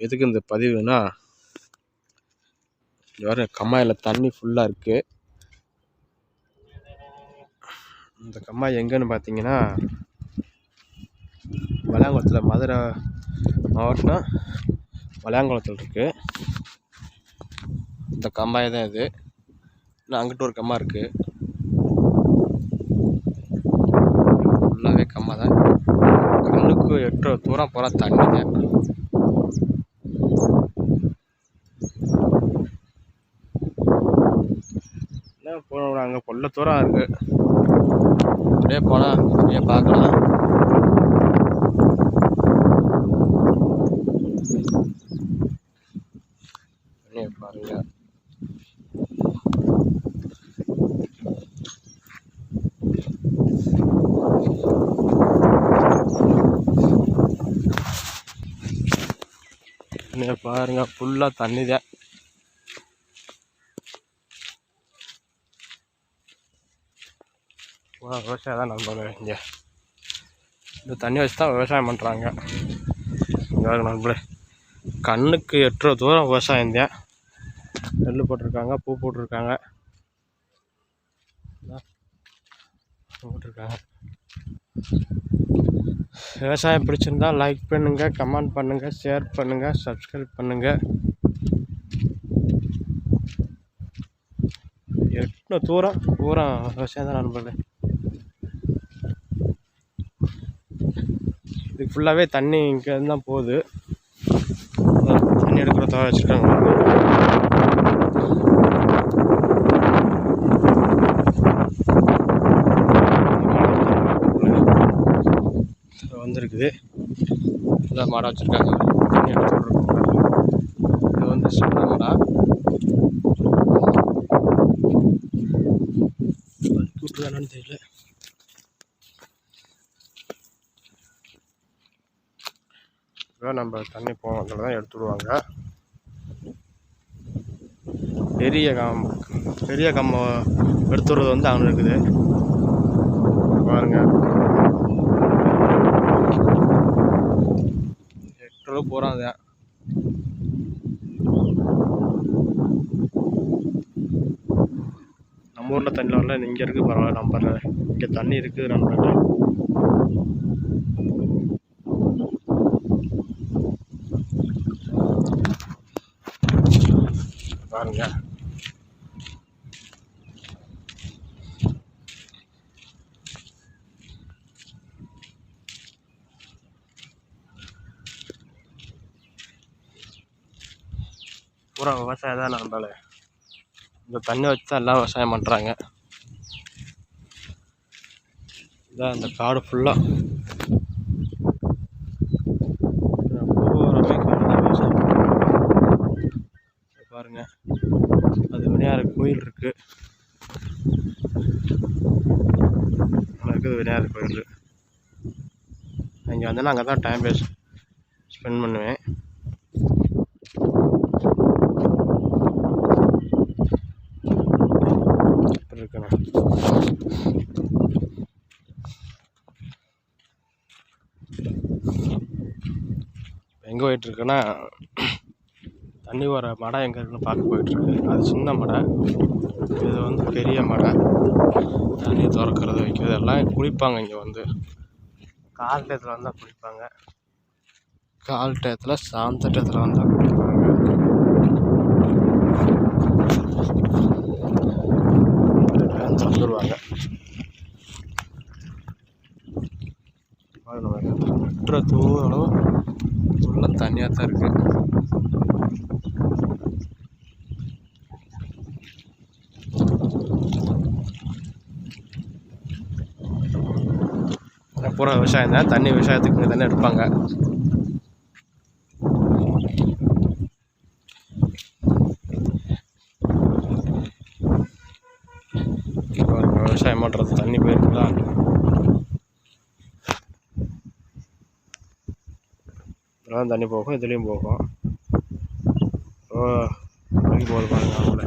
எதுக்கு இந்த பதிவுனா வேறு கம்மாயில் தண்ணி ஃபுல்லாக இருக்குது இந்த கம்மாய் எங்கேன்னு பார்த்தீங்கன்னா வளையாங்குளத்தில் மதுரை மாவட்டம் வளையாங்குளத்தில் இருக்குது இந்த கம்மாய் தான் இது. இன்னும் அங்கிட்டு ஒரு கம்மா இருக்குது ஃபுல்லாகவே கம்மா தான் கண்ணுக்கு எட்டு தூரம் போகிற தண்ணி அங்கே கொல்ல தூரம் இருக்குது அப்படியே போனால் அப்படியே பார்க்கலாம். பாருங்க. பாருங்க ஃபுல்லாக தண்ணி தான் பூரா விவசாயம் தான் நண்பர்களே இங்கே இந்த தண்ணி வச்சு தான் விவசாயம் பண்ணுறாங்க இங்கே நண்பர்களே. கண்ணுக்கு எட்டுற தூரம் விவசாயம் தான் நெல் போட்டிருக்காங்க பூ போட்டிருக்காங்க. போட்டிருக்காங்க. விவசாயம் பிடிச்சிருந்தா லைக் பண்ணுங்கள் கமெண்ட் பண்ணுங்கள் ஷேர் பண்ணுங்கள் சப்ஸ்கிரைப் பண்ணுங்கள் எட்டு தூரம் பூரா விவசாயம் தான் நண்பர்களே. இதுக்கு ஃபுல்லாகவே தண்ணி இங்கேருந்து தான் போகுது. தண்ணி எடுக்கிற தவிர வச்சுருக்காங்க. வந்துருக்குது. எல்லாம் மாடை வச்சுருக்காங்க. தண்ணி எடுத்து இது வந்து சொன்ன மாடா. விட்டுருக்கானு தெரியல. இப்போ நம்ம தண்ணி போவோம். அதில் தான் எடுத்து விடுவாங்க பெரிய கம் பெரிய கம்பம் எடுத்து வந்து அங்கே இருக்குது. பாருங்க. எட்டு போகிறான் அது நம்ம ஊரில் தண்ணி வரல இங்கே இருக்குது பரவாயில்ல நம்ம இங்கே தண்ணி இருக்குது நம்ம பாருங்க. பூரா விவசாயம் தான் நம்மள. இந்த தண்ணி வச்சு தான் எல்லாம் விவசாயம் பண்ணுறாங்க இதான் இந்த காடு ஃபுல்லாக பூராமே காடு தான் விவசாயம் பண்றாங்க. இங்க பாருங்க அது விநாயகர் கோயில் இருக்கு. இருக்குது விநாயகர் கோயில். இங்கே வந்தேன்னா அங்கே தான் டைம் வேஸ்ட் ஸ்பெண்ட் பண்ணுவேன். இப்படி இருக்குண்ணா எங்கே போயிட்டுருக்குன்னா தண்ணி வர மடம் எங்கே இருக்குன்னு பார்க்க போயிட்டுருக்கு. அது சின்ன மடை. இது வந்து பெரிய மடை. தண்ணி திறக்கிறது வைக்கிறது எல்லாம் குளிப்பாங்க இங்கே வந்து. கால் டயத்தில் வந்தால் குளிப்பாங்க. கால் டயத்தில் சாந்த டயத்தில் வந்தால் குளிப்பாங்க. திறந்துருவாங்க விட்டுற தூரம் ஃபுல்லாக தண்ணியாக தான் இருக்குது பூரா விவசாயம் தான். தண்ணி விவசாயத்துக்கு இங்கே தானே எடுப்பாங்க. விவசாயம் பண்ணுறது தண்ணி போயிருக்குதா? இதெல்லாம் தண்ணி போகும் இதுலேயும் போகும். ஓ போகுது பாருங்க அவங்கள